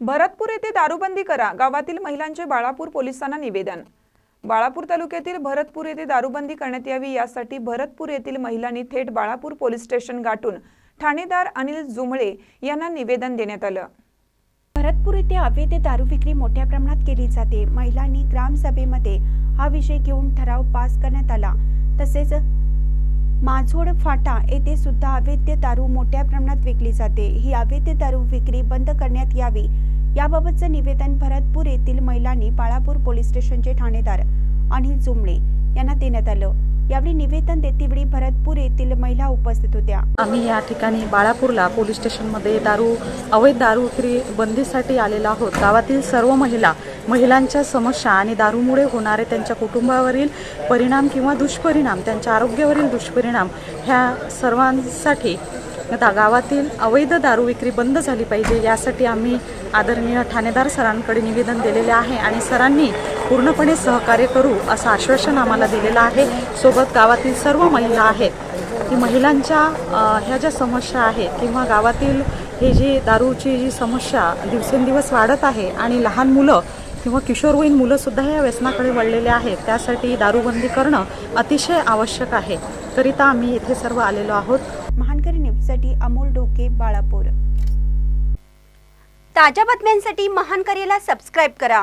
भरतपूर येथे दारूबंदी करा. गावातील महिलांचे बाळापूर पोलिसांना निवेदन. बाळापूर तालुक्यातील भरतपूर येथे दारूबंदी करण्यात यावी यासाठी भरतपूर येथील महिलांनी थेट बाळापूर पोलीस स्टेशन गाठून ठाणेदार अनिल जुमळे यांना निवेदन देण्यात आलं. भरतपूर येथे अवैध दारू विक्री मोठ्या प्रमाणात केली जाते. महिलांनी ग्रामसभेमध्ये हा विषय घेऊन ठराव पास करण्यात आला. तसेच माझोड फाटा येथे सुद्धा अवैध दारू मोठ्या प्रमाणात विकली जाते. ही अवैध दारू विक्री बंद करण्यात यावी. याबाबतचं निवेदन भरतपूर येथील महिलांनी बाळापूर पोलीस स्टेशनचे ठाणेदार अनिल जुमणे यांना देण्यात आलं. यावेळी निवेदन देतेवेळी भरतपूर येथील महिला उपस्थित होत्या. आम्ही या ठिकाणी बाळापूरला पोलीस स्टेशनमध्ये दारू अवैध दारू विक्री बंदीसाठी आलेलो आहोत. गावातील सर्व महिला महिलांच्या समस्या आणि दारूमुळे होणारे त्यांच्या कुटुंबावरील परिणाम किंवा दुष्परिणाम त्यांच्या आरोग्यावरील दुष्परिणाम ह्या सर्वांसाठी दा गावातील अवैध दारू विक्री बंद झाली पाहिजे. यासाठी आम्ही आदरणीय ठाणेदार सरांकडे निवेदन दिलेले आहे आणि सरांनी पूर्णपणे सहकार्य करू असं आश्वासन आम्हाला दिलेलं आहे. सोबत गावातील सर्व महिला आहेत. की महिलांच्या ह्या ज्या समस्या आहेत किंवा गावातील हे जी दारूची जी समस्या दिवसेंदिवस वाढत आहे आणि लहान मुलं किंवा किशोरवयीन मुलंसुद्धा या व्यसनाकडे वळलेले आहेत त्यासाठी दारूबंदी करणं अतिशय आवश्यक आहे. करिता आम्ही इथे सर्व आलेलो आहोत. महानकरी न्यूजसाठी अमोल डोके बाळापूर. ताज्या बातम्यांसाठी महान करेला सबस्क्राईब करा.